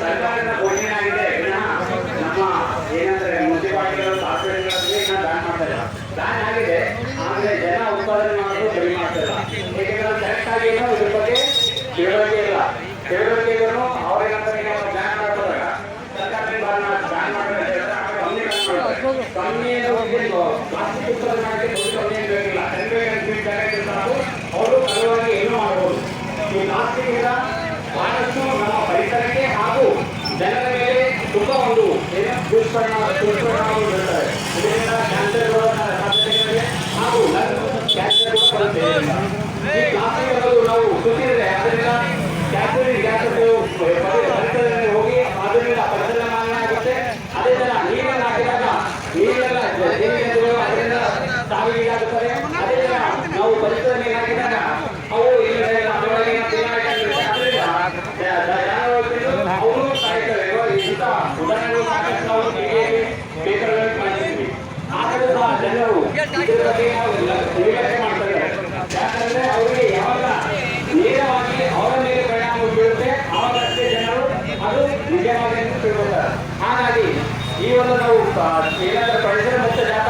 ಸರ್ಕಾರದ ಘೋಷಣೆ ಆಗಿದೆ ವಿನಃ ನಮ್ಮ ಏನಂದ್ರೆ ಮುನ್ಸಿಪಾಲಿಟಿಗಳು ಕಾರ್ಪೊರೇಟ್ಗಳಲ್ಲಿ ಇನ್ನ ಬ್ಯಾನ್ ಮಾಡ್ತಾ ಇಲ್ಲ ಬ್ಯಾನ್ ಆಗಿದೆ ಆದ್ರೆ ಜನ ಉತ್ಪಾದನೆ ಮಾಡೋದು ಕಡಿಮೆ ಮಾಡ್ತಾ ಇಲ್ಲ ಏಕೆಂದ್ರೆ ಕರೆಕ್ಟ್ ಆಗಿ ಅವರು ಸಲುವಾಗಿ ಏನು ಮಾಡಬಹುದು ಈ ಪ್ಲಾಸ್ಟಿಕ್ ಬಹಳಷ್ಟು ನಮ್ಮ ಪರಿಸರಕ್ಕೆ ಹಾಗೂ ಜನರ ಮೇಲೆ ತುಂಬಾ ಒಂದು ಇದರಿಂದ ಬರುತ್ತೆ ಅದೇ ತರ ನಾವು ಪರಿಸರ ಮೇಲೆ ಹಾಕಿದಾಗ ಅವು ಇಲ್ಲಿ ಅದರೊಳಗೆ ತಿನ್ನೋಕೆ ಅದರಿಂದ ಜಾನುವಾರುಗಳು ಅವು ಸಾಯ್ತವೆ ಇವಾಗ ಇಂಥ ಉದಾಹರಣೆಗಳು ಸಾಕಷ್ಟು ನಾವು ಟಿವಿಯಲ್ಲಿ ಕಾಣಿಸ್ತೀವಿ ಆದರೂ ಸಹ ಜನರು ಇದ್ರ ಬಗ್ಗೆ ನಾವು ನಿರ್ಲಕ್ಷ್ಯ ಮಾಡ್ತಾ ಇದ್ದಾರೆ ಯಾಕಂದ್ರೆ ಅವರಿಗೆ ಯಾವಾಗ ನೇರವಾಗಿ ಅವರ ಮೇಲೆ ಪರಿಣಾಮ ಬೀಳುತ್ತೆ ಆವಾಗಷ್ಟೇ ಜನರು ಅದು ನಿಜವಾಗಿ ಅಂತ ತಿಳ್ಕೊತಾರೆ ಹಾಗಾಗಿ ಈ ಒಂದು ನಾವು ಏನಾದ್ರೂ ಪರಿಸರ ಮುಕ್ತ ಜಾಥಾ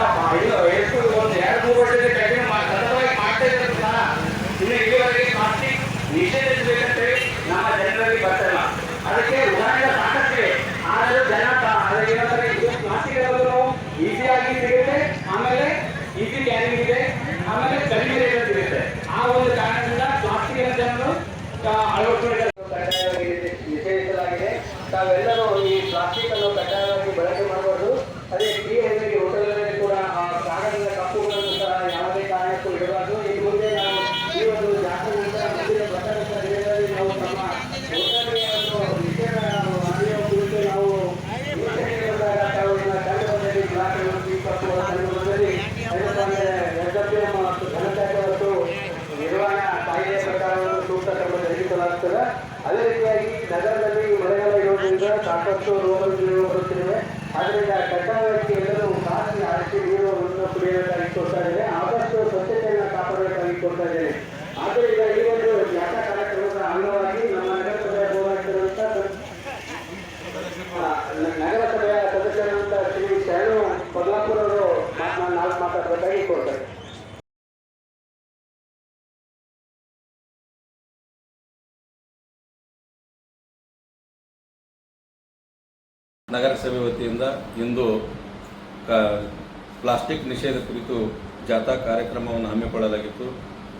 ಸಾಕಷ್ಟು ರೋಗಗಳು ಬರುತ್ತಿವೆ ಆದ್ದರಿಂದ ಕಟ್ಟಡ ಎಲ್ಲರೂ ಖಾಸಗಿ ಆರಿಸಿ ನೀರು ಕುಡಿಯಬೇಕಾಗಿ ಕೊಡ್ತಾ ಇದ್ದೇನೆ ಆದಷ್ಟು ಸ್ವಚ್ಛತೆಯನ್ನು ಕಾಪಾಡಬೇಕಾಗಿ ಕೊಡ್ತಾ ಇದ್ದೇನೆ ಆದ್ದರಿಂದ ಈ ಒಂದು ಜಾಥಾ ಕಾರ್ಯಕ್ರಮದ ಅಂಗವಾಗಿ ನಮ್ಮ ನಗರಸಭೆಯ ಹೋರಾಡ್ತಿರುವಂತ ನಗರಸಭೆಯ ಸದಸ್ಯರಾದಂಥ ಶ್ರೀ ಶರಣು ಕೊಲ್ಲಾಪುರ ಅವರು ಮಾತನಾಡಿ ನಾಲ್ಕು ಮಾತಾಡಬೇಕಾಗಿ ಕೊಡ್ತಾರೆ ನಗರಸಭೆ ವತಿಯಿಂದ ಇಂದು ಪ್ಲಾಸ್ಟಿಕ್ ನಿಷೇಧ ಕುರಿತು ಜಾಥಾ ಕಾರ್ಯಕ್ರಮವನ್ನು ಹಮ್ಮಿಕೊಳ್ಳಲಾಗಿತ್ತು.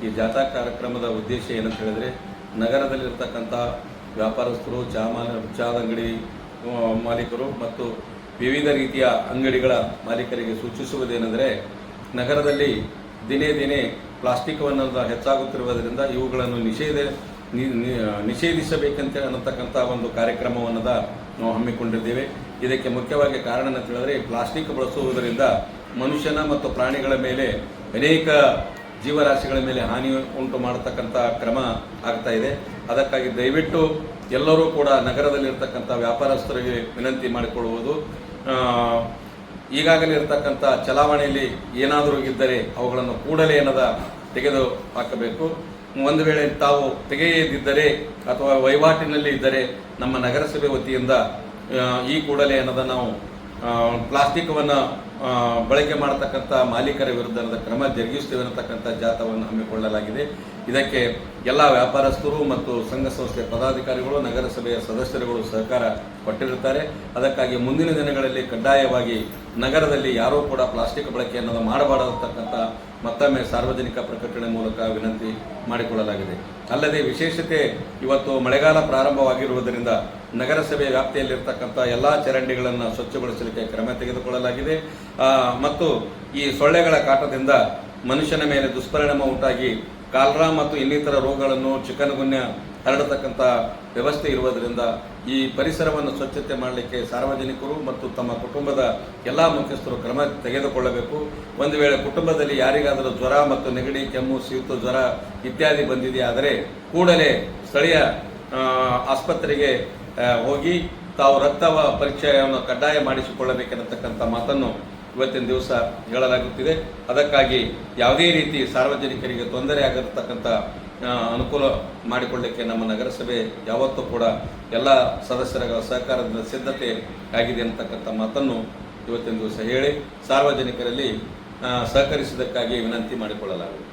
ಈ ಜಾಥಾ ಕಾರ್ಯಕ್ರಮದ ಉದ್ದೇಶ ಏನಂತ ಹೇಳಿದರೆ, ನಗರದಲ್ಲಿರ್ತಕ್ಕಂಥ ವ್ಯಾಪಾರಸ್ಥರು ಚಹಾ ಚಹಾದ ಅಂಗಡಿ ಮಾಲೀಕರು ಮತ್ತು ವಿವಿಧ ರೀತಿಯ ಅಂಗಡಿಗಳ ಮಾಲೀಕರಿಗೆ ಸೂಚಿಸುವುದೇನೆಂದರೆ, ನಗರದಲ್ಲಿ ದಿನೇ ದಿನೇ ಪ್ಲಾಸ್ಟಿಕ್ ಹೆಚ್ಚಾಗುತ್ತಿರುವುದರಿಂದ ಇವುಗಳನ್ನು ನಿಷೇಧ ನಿಷೇಧಿಸಬೇಕಂತ ಅನ್ನತಕ್ಕಂಥ ಒಂದು ಕಾರ್ಯಕ್ರಮವನ್ನು ನಾವು ಹಮ್ಮಿಕೊಂಡಿದ್ದೇವೆ. ಇದಕ್ಕೆ ಮುಖ್ಯವಾಗಿ ಕಾರಣ ಅಂತ ಹೇಳಿದ್ರೆ ಪ್ಲಾಸ್ಟಿಕ್ ಬಳಸುವುದರಿಂದ ಮನುಷ್ಯನ ಮತ್ತು ಪ್ರಾಣಿಗಳ ಮೇಲೆ ಅನೇಕ ಜೀವರಾಶಿಗಳ ಮೇಲೆ ಹಾನಿ ಉಂಟು ಮಾಡತಕ್ಕಂಥ ಕ್ರಮ ಆಗ್ತಾ ಇದೆ. ಅದಕ್ಕಾಗಿ ದಯವಿಟ್ಟು ಎಲ್ಲರೂ ಕೂಡ ನಗರದಲ್ಲಿರ್ತಕ್ಕಂಥ ವ್ಯಾಪಾರಸ್ಥರಿಗೆ ವಿನಂತಿ ಮಾಡಿಕೊಳ್ಳುವುದು. ಈಗಾಗಲೇ ಇರತಕ್ಕಂಥ ಚಲಾವಣೆಯಲ್ಲಿ ಏನಾದರೂ ಇದ್ದರೆ ಅವುಗಳನ್ನು ಕೂಡಲೇ ಏನದ ತೆಗೆದು ಹಾಕಬೇಕು. ಒಂದು ವೇಳೆ ತಾವು ತೆಗೆಯದಿದ್ದರೆ ಅಥವಾ ವಹಿವಾಟಿನಲ್ಲಿ ಇದ್ದರೆ ನಮ್ಮ ನಗರಸಭೆ ವತಿಯಿಂದ ಈ ಕೂಡಲೇ ಏನದ ನಾವು ಪ್ಲಾಸ್ಟಿಕ್ವನ್ನು ಬಳಕೆ ಮಾಡತಕ್ಕಂಥ ಮಾಲೀಕರ ವಿರುದ್ಧದ ಕ್ರಮ ಜರುಗಿಸುತ್ತೇವೆ ಅನ್ನತಕ್ಕಂಥ ಜಾಥಾವನ್ನು ಹಮ್ಮಿಕೊಳ್ಳಲಾಗಿದೆ. ಇದಕ್ಕೆ ಎಲ್ಲ ವ್ಯಾಪಾರಸ್ಥರು ಮತ್ತು ಸಂಘ ಸಂಸ್ಥೆಯ ಪದಾಧಿಕಾರಿಗಳು, ನಗರಸಭೆಯ ಸದಸ್ಯರುಗಳು ಸಹಕಾರ ಕೊಟ್ಟಿರುತ್ತಾರೆ. ಅದಕ್ಕಾಗಿ ಮುಂದಿನ ದಿನಗಳಲ್ಲಿ ಕಡ್ಡಾಯವಾಗಿ ನಗರದಲ್ಲಿ ಯಾರೂ ಕೂಡ ಪ್ಲಾಸ್ಟಿಕ್ ಬಳಕೆಯನ್ನು ಮಾಡಬಾರದಂತಕ್ಕಂಥ ಮತ್ತೊಮ್ಮೆ ಸಾರ್ವಜನಿಕ ಪ್ರಕಟಣೆ ಮೂಲಕ ವಿನಂತಿ ಮಾಡಿಕೊಳ್ಳಲಾಗಿದೆ. ಅಲ್ಲದೆ ವಿಶೇಷತೆ ಇವತ್ತು ಮಳೆಗಾಲ ಪ್ರಾರಂಭವಾಗಿರುವುದರಿಂದ ನಗರಸಭೆ ವ್ಯಾಪ್ತಿಯಲ್ಲಿರ್ತಕ್ಕಂಥ ಎಲ್ಲ ಚರಂಡಿಗಳನ್ನು ಸ್ವಚ್ಛಗೊಳಿಸಲಿಕ್ಕೆ ಕ್ರಮ ತೆಗೆದುಕೊಳ್ಳಲಾಗಿದೆ. ಮತ್ತು ಈ ಸೊಳ್ಳೆಗಳ ಕಾಟದಿಂದ ಮನುಷ್ಯನ ಮೇಲೆ ದುಷ್ಪರಿಣಾಮ ಉಂಟಾಗಿ ಕಾಲ್ರಾ ಮತ್ತು ಇನ್ನಿತರ ರೋಗಗಳನ್ನು ಚಿಕನ್ಗುನ್ಯ ಹರಡತಕ್ಕಂಥ ವ್ಯವಸ್ಥೆ ಇರುವುದರಿಂದ ಈ ಪರಿಸರವನ್ನು ಸ್ವಚ್ಛತೆ ಮಾಡಲಿಕ್ಕೆ ಸಾರ್ವಜನಿಕರು ಮತ್ತು ತಮ್ಮ ಕುಟುಂಬದ ಎಲ್ಲ ಮುಖ್ಯಸ್ಥರು ಕ್ರಮ ತೆಗೆದುಕೊಳ್ಳಬೇಕು. ಒಂದು ವೇಳೆ ಕುಟುಂಬದಲ್ಲಿ ಯಾರಿಗಾದರೂ ಜ್ವರ ಮತ್ತು ನೆಗಡಿ, ಕೆಮ್ಮು ಶೀತ ಜ್ವರ ಇತ್ಯಾದಿ ಬಂದಿದೆಯಾದರೆ ಕೂಡಲೇ ಸ್ಥಳೀಯ ಆಸ್ಪತ್ರೆಗೆ ಹೋಗಿ ತಾವು ರಕ್ತ ಪರೀಕ್ಷೆಯನ್ನು ಕಡ್ಡಾಯ ಮಾಡಿಸಿಕೊಳ್ಳಬೇಕೆನ್ನತಕ್ಕಂಥ ಮಾತನ್ನು ಇವತ್ತಿನ ದಿವಸ ಹೇಳಲಾಗುತ್ತಿದೆ. ಅದಕ್ಕಾಗಿ ಯಾವುದೇ ರೀತಿ ಸಾರ್ವಜನಿಕರಿಗೆ ತೊಂದರೆ ಆಗಿರತಕ್ಕಂಥ ಅನುಕೂಲ ಮಾಡಿಕೊಳ್ಳಲಿಕ್ಕೆ ನಮ್ಮ ನಗರಸಭೆ ಯಾವತ್ತೂ ಕೂಡ ಎಲ್ಲ ಸದಸ್ಯರ ಸಹಕಾರದಿಂದ ಸಿದ್ಧತೆ ಆಗಿದೆ ಅಂತಕ್ಕಂಥ ಮಾತನ್ನು ಇವತ್ತಿನ ದಿವಸ ಹೇಳಿ, ಸಾರ್ವಜನಿಕರಲ್ಲಿ ಸಹಕರಿಸುವುದಕ್ಕಾಗಿ ವಿನಂತಿ ಮಾಡಿಕೊಳ್ಳಲಾಗಿದೆ